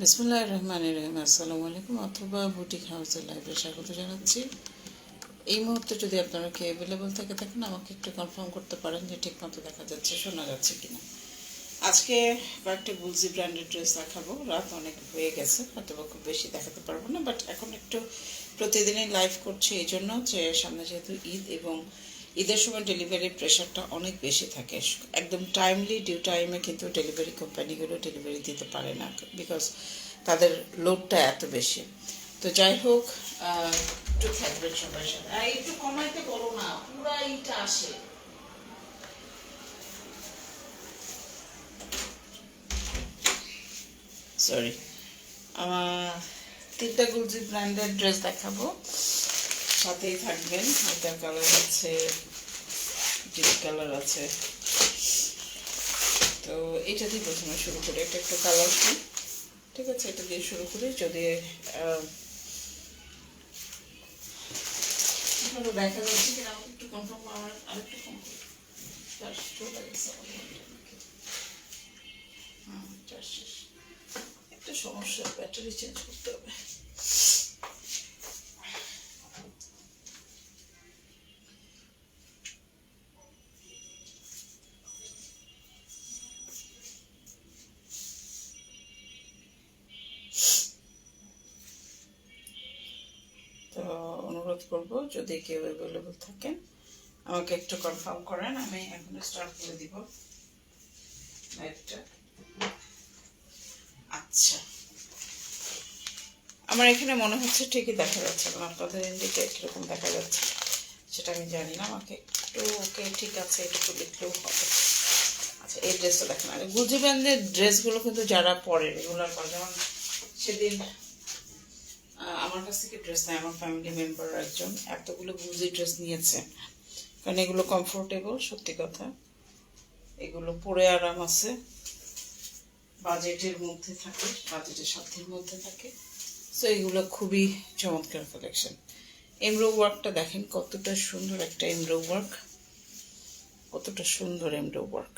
বিসমুল্লাহ রহমান রহিম। আসসালামু আলাইকুম অথবা বুটিক হাউসের লাইভে স্বাগত জানাচ্ছি। এই মুহূর্তে যদি আপনারা কি অ্যাভেলেবল থেকে থাকেন, আমাকে একটু কনফার্ম করতে পারেন যে ঠিকমতো দেখা যাচ্ছে, শোনা যাচ্ছে কিনা। আজকে কয়েকটা গুলজি ব্র্যান্ডেড ড্রেস দেখাবো। রাত অনেক হয়ে গেছে হয়তো খুব বেশি দেখাতে পারব না বাট এখন একটু প্রতিদিনই লাইভ করছি, এই জন্য যে সামনে যেহেতু ঈদ এবং ঈদের সময় ডেলিভারির প্রেশারটা অনেক বেশি থাকে। একদম টাইমলি ডিউ টাইমে কিন্তু ডেলিভারি কোম্পানিগুলো ডেলিভারি দিতে পারে না বিকজ তাদের লোডটা এত বেশি। তো যাই হোক একটু থাকবেন সবার সাথে। আর একটু কমাইতে বলো না পুরা এইটা আসে। সরি আমার তিনটা গুলজি ব্র্যান্ডের ড্রেস দেখাবো। সাথেই থাকবেন। হালকার কালার আছে ডিপ কালার আছে। তো এটা দিয়ে প্রথমে শুরু করি এটা একটু কালারফুল ঠিক আছে, এটা দিয়ে শুরু করি, যদি দেখা যাচ্ছে আরেকটু কম একটা সমস্যা ব্যাটারি চেঞ্জ করতে হবে। করব যদি কেউ অ্যাভেলেবল থাকেন। আমাকে একটু কনফার্ম করেন, আমি এখন স্টার্ট করে দিব। আচ্ছা। আমার এখানে মনে হচ্ছে ঠিকই দেখা যাচ্ছে, কারণ আপনাদের ইন্ডিকে কীরকম দেখা যাচ্ছে। সেটা আমি জানি না, আমাকে একটু, ওকে ঠিক আছে, এটুকু লিখলেও হবে। আচ্ছা এই ড্রেসটা দেখেন। আর গুজি ব্যান্ডের ড্রেসগুলো কিন্তু যারা পরে রেগুলার পরে যেমন সেদিন আমার কাছ থেকে ড্রেস নেয়, আমার ফ্যামিলি মেম্বার একজন। এতগুলো গুজি ড্রেস নিয়েছে। কারণ এগুলো কমফোর্টেবল সত্যি কথা। এগুলো পরে আরাম আছে। বাজেটের মধ্যে থাকে বাজেটের সাধ্যের মধ্যে থাকে। সো এগুলো খুবই চমৎকার কালেকশন এমব্রো ওয়ার্কটা দেখেন, কতটা সুন্দর একটা এমব্রো ওয়ার্ক কতটা সুন্দর এমব্রো ওয়ার্ক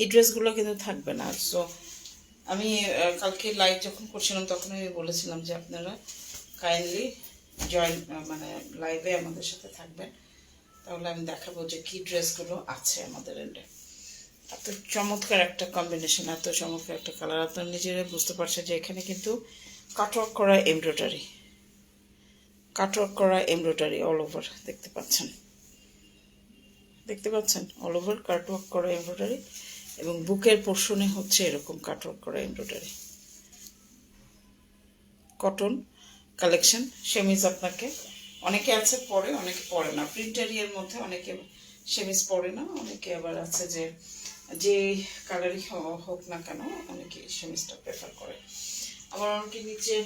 এই ড্রেসগুলো কিন্তু থাকবে না। সো আমি কালকে লাইভ যখন করছিলাম, তখন আমি বলেছিলাম যে আপনারা কাইন্ডলি জয়েন মানে লাইভে আমাদের সাথে থাকবেন। তাহলে আমি দেখাবো যে কী ড্রেসগুলো আছে আমাদের এন্ডে এত চমৎকার একটা কম্বিনেশন এত চমৎকার একটা কালার আপনার নিজেরাই বুঝতে পারছেন যে এখানে কিন্তু কাটওয়ার্ক করা এমব্রয়ডারি কাটওয়ার্ক করা এমব্রয়ডারি অল ওভার দেখতে পাচ্ছেন? দেখতে পাচ্ছেন? অল ওভার কাটওয়ার্ক করা এমব্রয়ডারি এবং বুকের পোর্শনে হচ্ছে এরকম কাটওয়ার্ক করা এমব্রয়ডারি। কটন কালেকশন, সেমিজ আপনাকে, অনেকে আছে পরে, অনেকে পরে না। প্রিন্টারিয়ার মধ্যে অনেকে সেমিজ পরে না, অনেকে আবার আছে যে যে কালারই হোক না কেন, অনেকে সেমিজটা প্রেফার করে। আবার অনেকে নিচে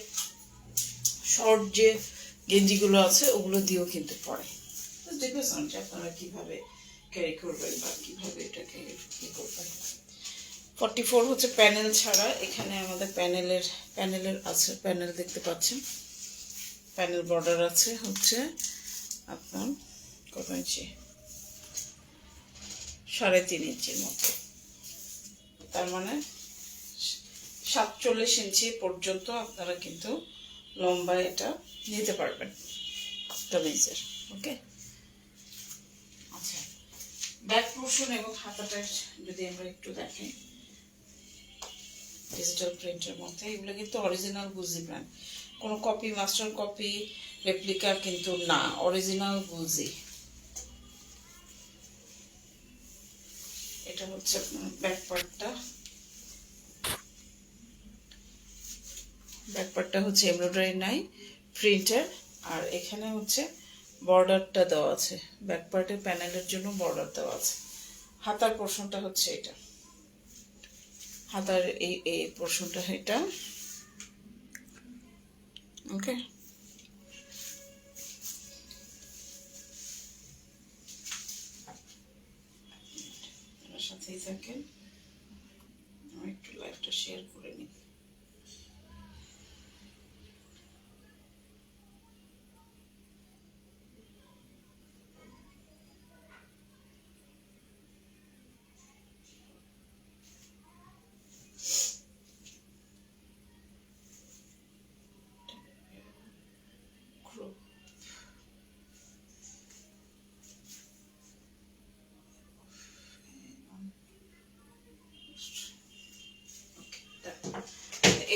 শর্ট যে গেঞ্জিগুলো আছে, ওগুলো দিয়েও কিন্তু পরে। ডিপেন্ডস অন যে আপনারা কীভাবে ক্যারি করবেন বা কীভাবে এটাকে কী করবেন। ফর্টি ফোর হচ্ছে প্যানেল ছাড়া, এখানে আমাদের প্যানেলের প্যানেলের আছে প্যানেল দেখতে পাচ্ছেন। প্যানেল বর্ডার আছে হচ্ছে আপনার কত ইঞ্চি? সাড়ে তিন ইঞ্চির মতো। তার মানে সাতচল্লিশ ইঞ্চি পর্যন্ত আপনারা কিন্তু লম্বা এটা নিতে পারবেন। কামিজের ওকে ব্যাক পোর্শন এবং হাতাটা যদি আমরা একটু দেখি ডিজিটাল প্রিন্টের মধ্যে, এগুলো কিন্তু অরিজিনাল গুজি ব্র্যান্ড কোনো কপি মাস্টার কপি রেপ্লিকা কিন্তু না অরিজিনাল গুজি এটা হচ্ছে ব্যাক পার্টটা ব্যাক পার্টটা হচ্ছে এমব্রয়ডারি নাই প্রিন্টার আর এখানে হচ্ছে বর্ডারটা দেওয়া আছে। ব্যাক পার্টের প্যানেলের জন্য বর্ডার দেওয়া আছে। হাতার পোর্শনটা হচ্ছে এটা। হাতার এই এই পোর্শনটা এটা। ওকে? সাথেই থাকেন। আমি একটু লাইভটা শেয়ার করে নিই।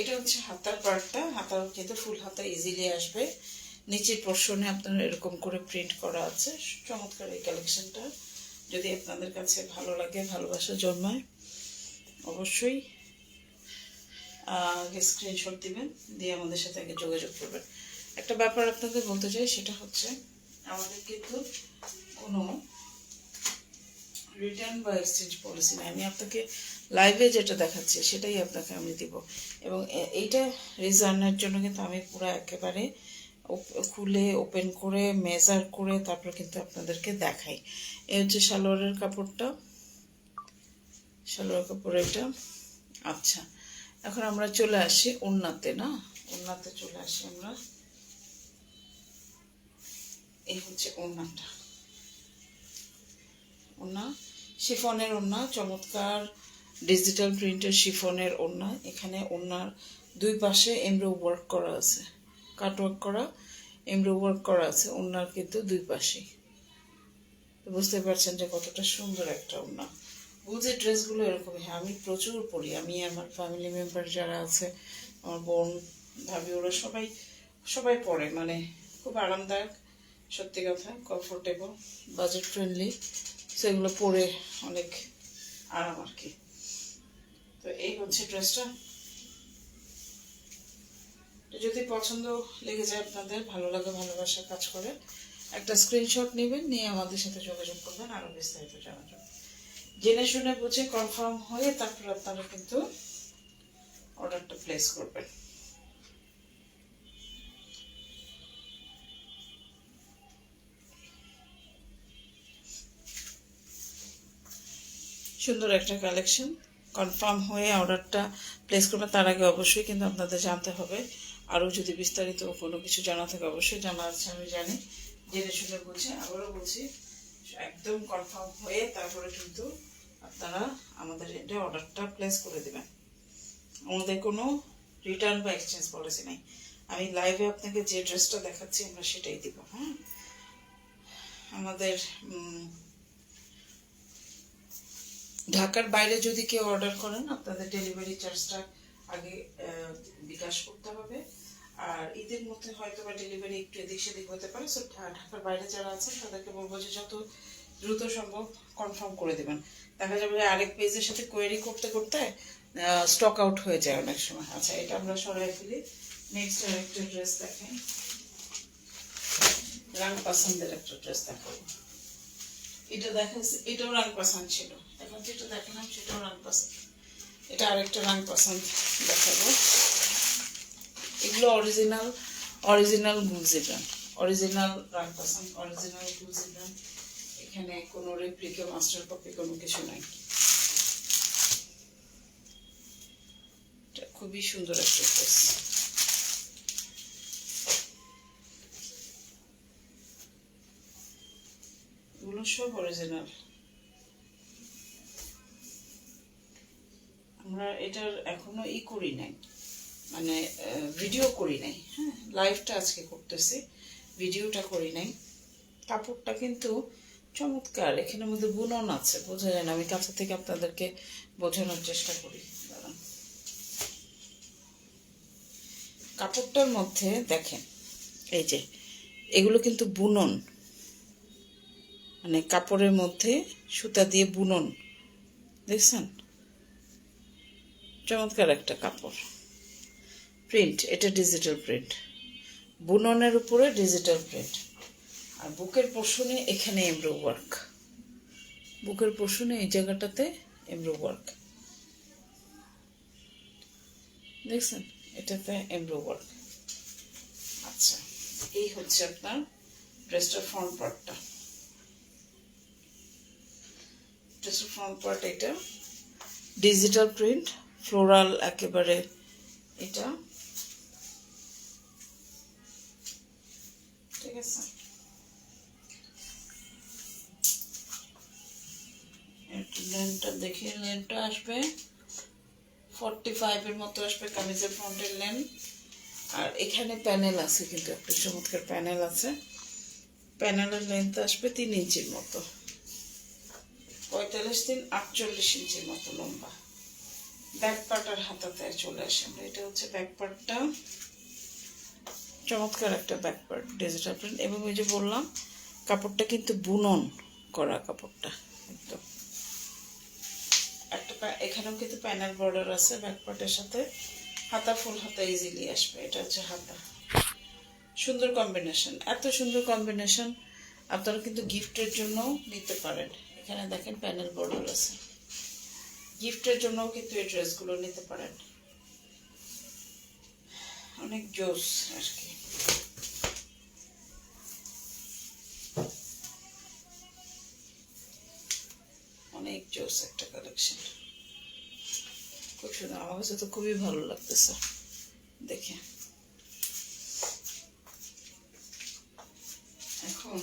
এটা হচ্ছে হাতার পার্টটা। হাতার কিন্তু ফুল হাতা ইজিলি আসবে। নিচের পোর্শনে আপনার এরকম করে প্রিন্ট করা আছে। চমৎকার এই কালেকশনটা যদি আপনাদের কাছে ভালো লাগে, ভালোবাসা জন্মায়, অবশ্যই স্ক্রিনশট দিবেন, দিয়ে আমাদের সাথে আগে যোগাযোগ করবেন। একটা ব্যাপার আপনাদের বলতে চাই, সেটা হচ্ছে আমাদের কিন্তু কোনো রিটার্ন বা এক্সচেঞ্জ পলিসি নেই। আমি আপনাকে লাইভে যেটা দেখাচ্ছে, সেটাই আপনাকে আমি দিব। এবং এইটা রিজার্নের জন্য কিন্তু আমি পুরো একেবারে খুলে ওপেন করে মেজার করে তারপর কিন্তু আপনাদেরকে দেখাই। এই হচ্ছে সালোয়ারের কাপড়টা। সালোয়ার কাপড় এটা। আচ্ছা এখন আমরা চলে আসি উন্নাতে না? উন্নাতে চলে আসি আমরা। এই হচ্ছে ওড়নাটা। ওড়না, শিফনের ওড়না, চমৎকার। ডিজিটাল প্রিন্টের শিফনের ওড়না, এখানে ওড়নার দুই পাশে এমব্রো ওয়ার্ক করা আছে। কাট ওয়ার্ক করা, এমব্রো ওয়ার্ক করা আছে, ওড়নার কিন্তু দুই পাশেই। বুঝতে পারছেন যে কতটা সুন্দর একটা ওড়না। বুঝে ড্রেসগুলো এরকমই হ্যাঁ আমি প্রচুর পরি। আমি আমার ফ্যামিলি মেম্বার যারা আছে, আমার বোন, ভাবি, ওরা সবাই সবাই পরে। মানে খুব আরামদায়ক, সত্যি কথা কমফোর্টেবল বাজেট ফ্রেন্ডলি সেগুলো পরে অনেক আরাম আর কি। তো এই হচ্ছে ড্রেসটা। যদি পছন্দ লেগে যায় আপনাদের, ভালো লাগে, ভালোবাসা কাজ করে, একটা স্ক্রিনশট নেবেন, নিয়ে আমাদের সাথে যোগাযোগ করবেন আরও বিস্তারিত জানার জেনে শুনে বুঝে কনফার্ম হয়ে তারপর আপনারা কিন্তু অর্ডারটা প্লেস করবেন। সুন্দর একটা কালেকশন কনফার্ম হয়ে অর্ডারটা প্লেস করবে, তার আগে অবশ্যই কিন্তু আপনাদের জানতে হবে। আরও যদি বিস্তারিত কোনো কিছু জানা থাকে, অবশ্যই জানা আছে, আমি জানি। জেনে শুনে বুঝে আবারও বলছি, একদম কনফার্ম হয়ে তারপরে কিন্তু আপনারা আমাদের এটা অর্ডারটা প্লেস করে দেবেন। আমাদের কোনো রিটার্ন বা এক্সচেঞ্জ পলিসি নেই। আমি লাইভে আপনাকে যে ড্রেসটা দেখাচ্ছি, আমরা সেটাই দিব হ্যাঁ? আমাদের ঢাকার বাইরে যদি কেউ অর্ডার করেন, আপনাদের ডেলিভারি চার্জটা আগে বিকাশ করতে হবে। আর ঈদের মধ্যে হয়তো বা ডেলিভারি একটু এদিক সেদিক হতে পারে সো ঢাকার বাইরে যারা আছেন, তাদেরকে বলব যে যত দ্রুত সম্ভব কনফার্ম করে দেবেন। দেখা যাবে যে আরেক পেজের সাথে কোয়েরি করতে করতে স্টক আউট হয়ে যায় অনেক সময়। আচ্ছা এটা আমরা সরাই ফেলি। নেক্সট আরেকটা ড্রেস দেখেন। রাং পছন্দের একটা ড্রেস দেখাবো এটা দেখা এটাও রাং পছন্দ ছিল। যেটা দেখালাম সেটাও রাং পছন্দ। এটা আরেকটা রাং পছন্দ দেখাবো। এগুলো অরিজিনাল অরিজিনাল গুলজিব্রান অরিজিনাল রাং পছন্দ অরিজিনাল গুলজিব্রান এখানে কোনো রেপ্লিকা মাস্টার কপি কোনো কিছু নাই। খুবই সুন্দর একটা ড্রেস এগুলো সব অরিজিনাল আমরা এটার এখনও ই করি নাই। মানে ভিডিও করি নাই। হ্যাঁ লাইভটা আজকে করতেছি। ভিডিওটা করি নাই। কাপড়টা কিন্তু চমৎকার। এখানের মধ্যে বুনন আছে, বোঝা যায় না। আমি কাছে থেকে আপনাদেরকে বোঝানোর চেষ্টা করি। কাপড়টার মধ্যে দেখেন, এই যে, এগুলো কিন্তু বুনন। মানে কাপড়ের মধ্যে সুতা দিয়ে বুনন। দেখছেন? চমৎকার একটা কাপড়। প্রিন্ট এটা ডিজিটাল প্রিন্ট বুননের উপরে ডিজিটাল প্রিন্ট আর বুকের পোষণে এখানে এমব্রো ওয়ার্ক। বুকের পোষণে এই জায়গাটাতে এমব্রো ওয়ার্ক। দেখছেন? এটাতে এমব্রো ওয়ার্ক। আচ্ছা এই হচ্ছে আপনার ড্রেসটার ফ্রন্ট পার্টটা ড্রেসের ফ্রন্ট পার্ট এটা ডিজিটাল প্রিন্ট ফ্লোরাল একেবারে এটা। ঠিক আছে। মতো আসবে কামিজের আর এখানে প্যানেল আছে কিন্তু চমৎকার প্যানেল আছে। প্যানেলের লেন্থ আসবে তিন ইঞ্চির মতো। পঁয়তাল্লিশ দিন আটচল্লিশ ইঞ্চির মতো লম্বা। ব্যাক পার্ট আর হাতাতে চলে আসে। আমরা এটা হচ্ছে ব্যাক পার্টটা চমৎকার একটা ব্যাক পার্ট ডিজিটাল প্রিন্ট এবং ওই যে বললাম, কাপড়টা কিন্তু বুনন করা কাপড়টা, একদম। একটা এখানেও কিন্তু প্যানেল বর্ডার আছে ব্যাক পার্টের সাথে। হাতা ফুল হাতা ইজিলি আসবে, এটা হচ্ছে হাতা। সুন্দর কম্বিনেশন এত সুন্দর কম্বিনেশন আপনারা কিন্তু গিফটের জন্য নিতে পারেন। এখানে দেখেন প্যানেল বর্ডার আছে। গিফটের জন্যও কিন্তু এই ড্রেসগুলো নিতে পারেন। অনেক জোস আর কি। অনেক জোস একটা কালেকশন খুব আমার কাছে তো খুবই ভালো লাগতেছে। দেখে। এখন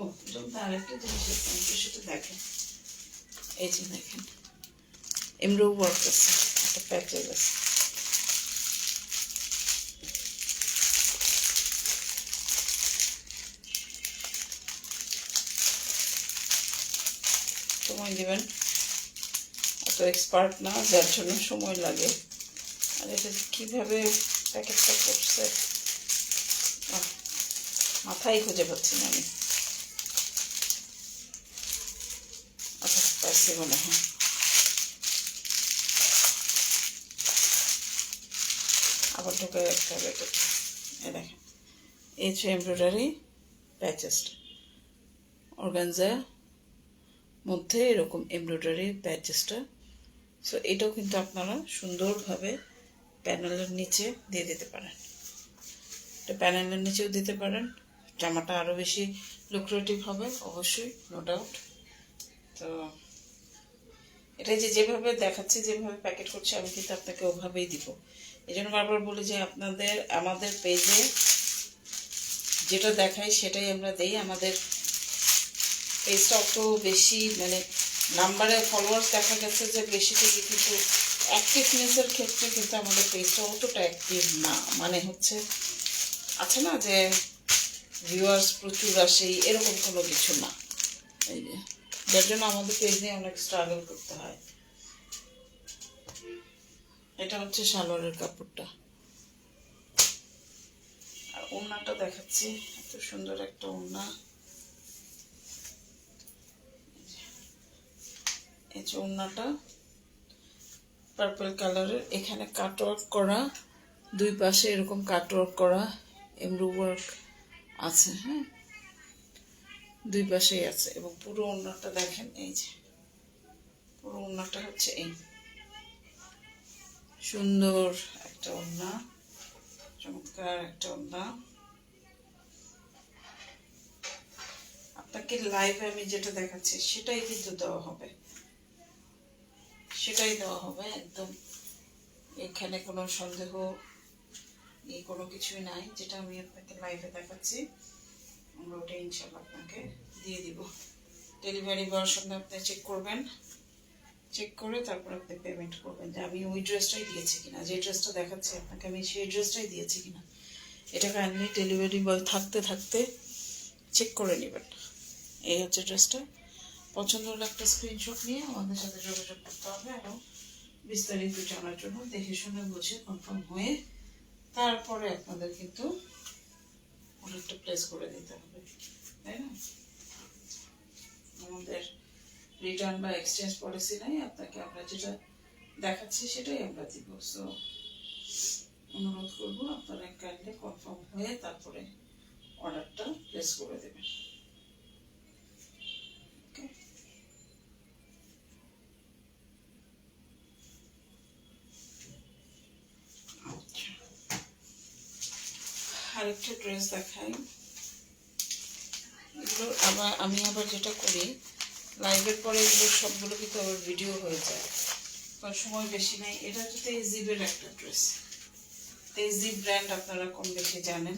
ও এরকম তো আরেকটা জিনিস একটু সেটা দেখেন এই যে দেখেন এমব্রো ওয়ার্ক আছে একটা প্যাকেজ আছে সময় দেবেন এত এক্সপার্ট না যার জন্য সময় লাগে আর এটা কীভাবে প্যাকেটটা করছে মাথায় খুঁজে পাচ্ছি না আমি। পাইছি মনে হয়। আবার ঢুকে রাখতে এ দেখেন, এই হচ্ছে এমব্রয়ডারি প্যাচেসটা মধ্যে এরকম এমব্রয়ডারি প্যাচেসটা সো এটাও কিন্তু আপনারা সুন্দরভাবে প্যানেলের নিচে দিয়ে দিতে পারেন। এটা প্যানেলের নিচেও দিতে পারেন। জামাটা আরও বেশি লুক্রেটিভ হবে, অবশ্যই নো ডাউট তো এটা যে যেভাবে দেখাচ্ছি, যেভাবে প্যাকেট করছি, আমি কিন্তু আপনাকে ওভাবেই দিব। এই জন্য বারবার বলি যে আপনাদের, আমাদের পেজে যেটা দেখাই, সেটাই আমরা দেই। আমাদের পেজটা অত বেশি মানে নাম্বারে ফলোয়ার্স দেখা গেছে যে বেশি থেকে কিন্তু অ্যাক্টিভনেসের ক্ষেত্রে কিন্তু আমাদের পেজটা অতটা অ্যাক্টিভ না। মানে হচ্ছে, আছে না যে ভিউয়ার্স প্রচুর আসে, এরকম কোনো কিছু না। এই যে। যার জন্য আমাদের পেজ নিয়ে অনেক স্ট্রাগল করতে হয়। এটা হচ্ছে সালোয়ারের কাপড়টা। আর ওড়নাটা দেখাচ্ছি, এত সুন্দর একটা ওড়না। এই যে ওড়নাটা পার্পল কালারের এখানে কাটওয়ার্ক করা, দুই পাশে এরকম কাটওয়ার্ক করা, এমব্রু ওয়ার্ক আছে হ্যাঁ? দুই পাশেই আছে এবং পুরো ওড়নাটা দেখেন, এই যে। পুরো ওড়নাটা হচ্ছে এই। সুন্দর একটা ওড়না, চমৎকার একটা ওড়না। আপনাকে লাইভে আমি যেটা দেখাচ্ছি, সেটাই কিন্তু দেওয়া হবে। সেটাই দেওয়া হবে, একদম। এখানে কোনো সন্দেহ, এই কোনো কিছুই নাই, যেটা আমি আপনাকে লাইভে দেখাচ্ছি। আমরা ওটা ইনশাল্লাহ আপনাকে দিয়ে দিব। ডেলিভারি বয়ের সঙ্গে আপনি চেক করবেন। চেক করে তারপর আপনি পেমেন্ট করবেন যে আমি ওই ড্রেসটাই দিয়েছি কিনা, যে ড্রেসটা দেখাচ্ছি আপনাকে আমি সেই ড্রেসটাই দিয়েছি কিনা। এটা কাইন্ডলি ডেলিভারি বয় থাকতে থাকতে চেক করে নেবেন। এই হচ্ছে ড্রেসটা পছন্দ হলে একটা স্ক্রিনশট নিয়ে আমাদের সাথে যোগাযোগ করতে হবে এবং বিস্তারিত জানার জন্য দেখে শুনে বুঝে কনফার্ম হয়ে তারপরে আপনাদের কিন্তু অর্ডারটা প্লেস করে দিতে হবে, তাই না? আমাদের রিটার্ন বা এক্সচেঞ্জ পলিসি নাই, আপনাকে আমরা যেটা দেখাচ্ছি সেটাই আমরা দিব। সো অনুরোধ করব আপনারা কাইন্ডলি কনফার্ম হয়ে তারপরে অর্ডারটা প্লেস করে দেবেন ওকে আচ্ছা আরেকটা ড্রেস দেখাই। এগুলো আবার আমি আবার যেটা করি লাইভের পরে এগুলো সবগুলো কিন্তু আবার ভিডিও হয়ে যায়। কারণ সময় বেশি নাই। এটা হচ্ছে তেজিবের একটা ড্রেস তেজিব ব্র্যান্ড আপনারা কম বেশি জানেন।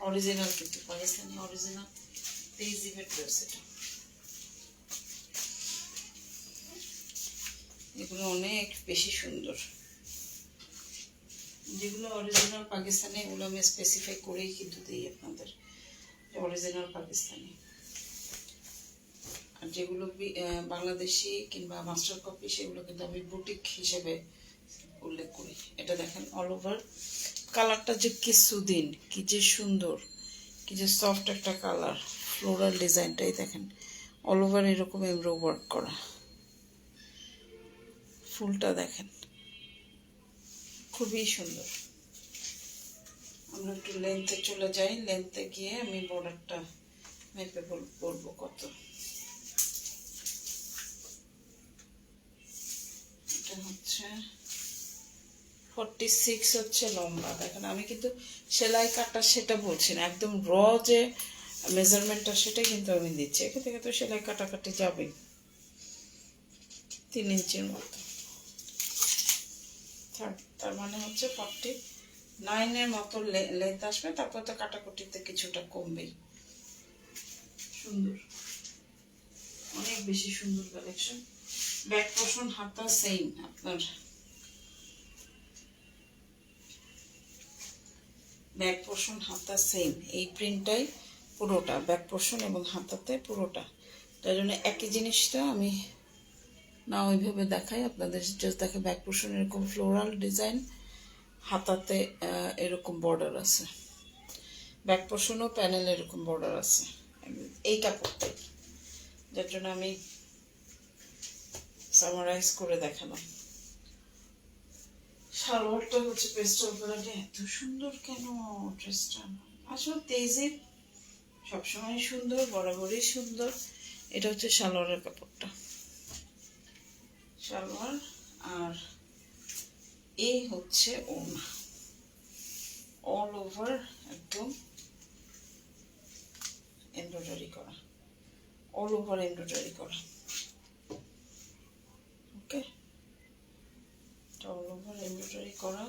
অরিজিনাল কিন্তু, পাকিস্তানি অরিজিনাল তেজিবের ড্রেস এটা। এগুলো অনেক বেশি সুন্দর। যেগুলো অরিজিনাল পাকিস্তানি, এগুলো আমি স্পেসিফাই করেই কিন্তু দিই আপনাদের অরিজিনাল পাকিস্তানি। আর যেগুলো বাংলাদেশি কিংবা মাস্টার কপি সেগুলো কিন্তু আমি বুটিক হিসেবে উল্লেখ করি। এটা দেখেন অল ওভার কালারটা যে কি সুদিন, কি যে সুন্দর, কি যে সফট একটা কালার ফ্লোরাল ডিজাইনটাই দেখেন অল ওভার এরকম এমব্রো ওয়ার্ক করা। ফুলটা দেখেন। খুবই সুন্দর। আমরা একটু লেন্থে চলে যাই। লেন্থে গিয়ে আমি বর্ডারটা মেপে বল- বলব কত। হচ্ছে ফর্টি সিক্স হচ্ছে লম্বা। দেখেন আমি কিন্তু সেলাই কাটা সেটা বলছি না। একদম র যে মেজারমেন্টটা সেটা কিন্তু আমি দিচ্ছি। এখান থেকে তো সেলাই কাটাকাটি যাবেই। তিন ইঞ্চির মতো। থাক, তার মানে হচ্ছে ফর্টি নাইনের মতো লেন্থ আসবে, তারপর তো কাটাকুটিতে কিছুটা কমবেই। সুন্দর। অনেক বেশি সুন্দর কালেকশন ব্যাক পোর্শন হাতা সেম আপনার। ব্যাক পোর্শন হাতা সেম এই প্রিন্টটাই পুরোটা ব্যাক পোর্শন এবং হাতাতে পুরোটা। তার জন্য একই জিনিসটা আমি না ওইভাবে দেখাই, আপনাদের জাস্ট দেখে ব্যাক পোর্শন এরকম ফ্লোরাল ডিজাইন হাতাতে এরকম বর্ডার আছে। ব্যাক পোর্শনও প্যানেল এরকম বর্ডার আছে। এই কাপড়টাই যার জন্য আমি সামারাইজ করে দেখালাম। সালোয়ারটা হচ্ছে পেস্টাল কালারটা এত সুন্দর কেন ড্রেসটা আসলে তেজে সবসময় সুন্দর, বরাবরই সুন্দর। এটা হচ্ছে সালোয়ারের কাপড়টা। সালোয়ার আর এই হচ্ছে ওনা অল ওভার একদম এমব্রয়ডারি করা। অল ওভার এমব্রয়ডারি করা। ওকে অল ওভার এমব্রয়ডারি করা।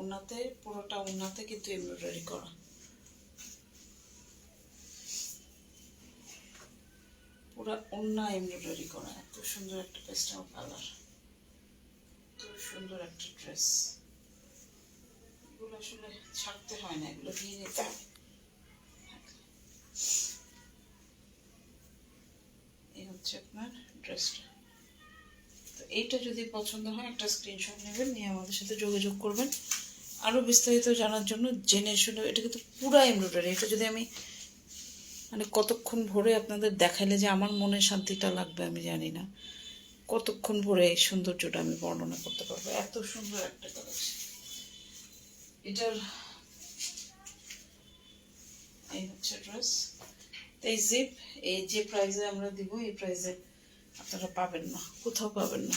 ওনাতে পুরোটা ওনাতে কিন্তু এমব্রয়ডারি করা। পুরো ওন্না এমব্রয়ডারি করা, এত সুন্দর একটা পেস্টাল কালার। এত সুন্দর একটা ড্রেস। এগুলো আসলে ছাড়তে হয় না, এগুলো দিয়ে নিতে এই হচ্ছে আপনার ড্রেসটা। তো এইটা যদি পছন্দ হয়, একটা স্ক্রিনশট নেবেন, নিয়ে আমাদের সাথে যোগাযোগ করবেন। আরও বিস্তারিত জানার জন্য জেনে শুনে, এটা কিন্তু পুরা এমব্রয়ডারি। এটা যদি আমি মানে কতক্ষণ ভরে আপনাদের দেখাইলে যে আমার মনে শান্তিটা লাগবে আমি জানি না। কতক্ষণ ভরে এই সৌন্দর্যটা আমি বর্ণনা করতে পারব? এত সুন্দর একটা কালেকশন এটার এই হচ্ছে ড্রেস এই জিপ এই যে প্রাইসে আমরা দিব, এই প্রাইসে আপনারা পাবেন না, কোথাও পাবেন না।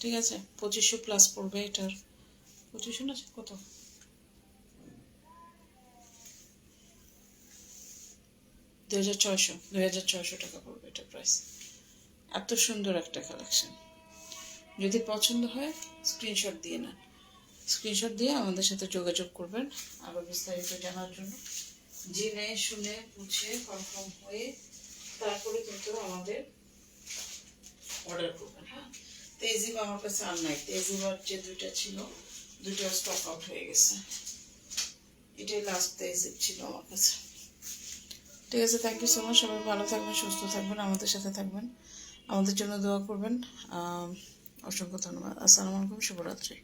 ঠিক আছে? পঁচিশশো প্লাস পড়বে এটার। পঁচিশশো না কত দুই হাজার ছয়শো, দুই হাজার ছয়শো টাকা পড়বে এটা প্রাইস এত সুন্দর একটা কালেকশন যদি পছন্দ হয় স্ক্রিনশট দিয়ে নেন। স্ক্রিনশট দিয়ে আমাদের সাথে যোগাযোগ করবেন আরও বিস্তারিত জানার জন্য। জেনে, শুনে, বুঝে কনফার্ম হয়ে তারপরে কিন্তু আমাদের অর্ডার করবেন হ্যাঁ? তেজিব আমার কাছে আর নাই। তেজিবার যে দুইটা ছিল দুইটা স্টক আউট হয়ে গেছে। এটাই লাস্ট তেজিব ছিল আমার কাছে। ঠিক আছে থ্যাংক ইউ সো মাচ সবাই ভালো থাকবেন, সুস্থ থাকবেন, আমাদের সাথে থাকবেন। আমাদের জন্য দোয়া করবেন। অসংখ্য ধন্যবাদ। আসসালামু আলাইকুম, শুভরাত্রি।